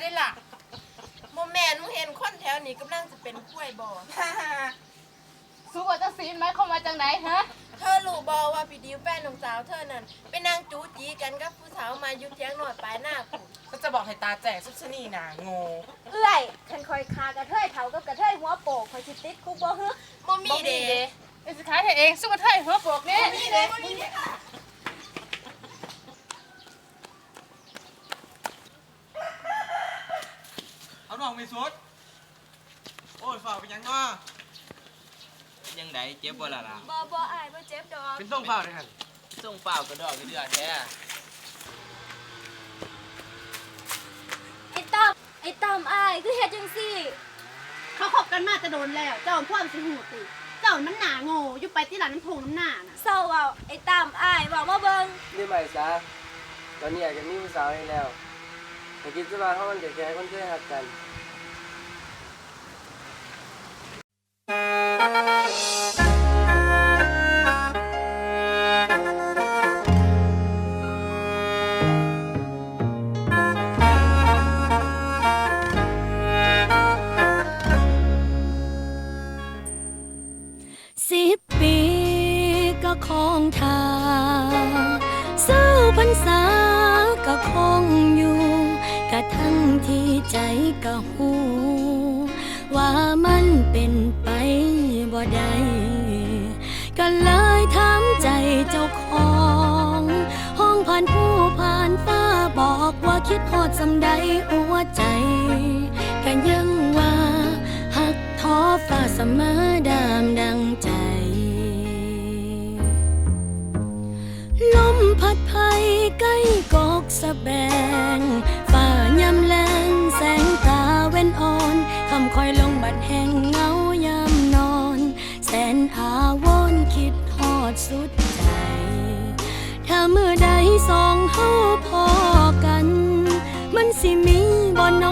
ได้ล่ะโมแมนมึงเห็นคนแถวนี้กำลังจะเป็นกล้วยบอ สู้ว่าจะซีนไหมเข้ามาจากไหนฮะ เธอรู้บอว่าพี่ดิวแฟนของสาวเธอนั่นไปนั่งจู้จีกันกับผู้สาวมาอยู่เทียงหน่อยปลายหน้าผุนก็จะบอกให้ตาแจกซุปชะนีนะโง่เอื้อยคันคอยคากระเทยเผากับกระเทยหัวโปกคอยสิติดคุกบ่ฮึโมมีเดเป็นสุดท้ายเธอเองสู้กับเธอหัวโปกนี่มีเดโมมีเดเอา น้องไปสุด โอ้ยฝากไปยังน้อยังไดเจ็บบ่ล่ะล่ะบ่บ่อายบ่เจ็บดอกเป็นต้องเฝ้าเลยครับส่งเปล่ากระดอกกระเดือแท้ไอ้ต้อมไอ้ต้อมอายคือเฮ็ดจังซี่เขาคบกันมาจะโดนแล้ว เจ้าพ่อมสิหูติ เจ้ามันหนาโง่อยู่ไปที่หลังน้ำพงน้ำหน้าน่ะเศร้าเว้าไอ้ต้อมอายเว้ามาเบิ่งนี่ใหม่ซะตอนนี้อยากจะมีผู้สาวให้แล้ว แต่คิดว่าเขามันแก่ๆคนเคยหักกันสิบปีก็คงทางสู้พรรษา ก็เลยถามใจเจ้าของ ห้องผ่านผู้ผ่านฟ้าบอกว่าคิดฮอดสำใดหัวใจก็ยังว่าหักท้อฟ้าเสมอดามดังใจ ลมพัดไผ่ใกล้กอกสะแบงฝ่ายำแลงแสงตาเว้นอ่อนคำคอยลงบัดแห่ง สุดใจ ถ้าเมื่อใดสองเฮาพอกัน มันสิมีบ่นอ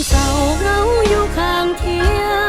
เลยมาเศร้าเหงาอยู่ข้างเคียง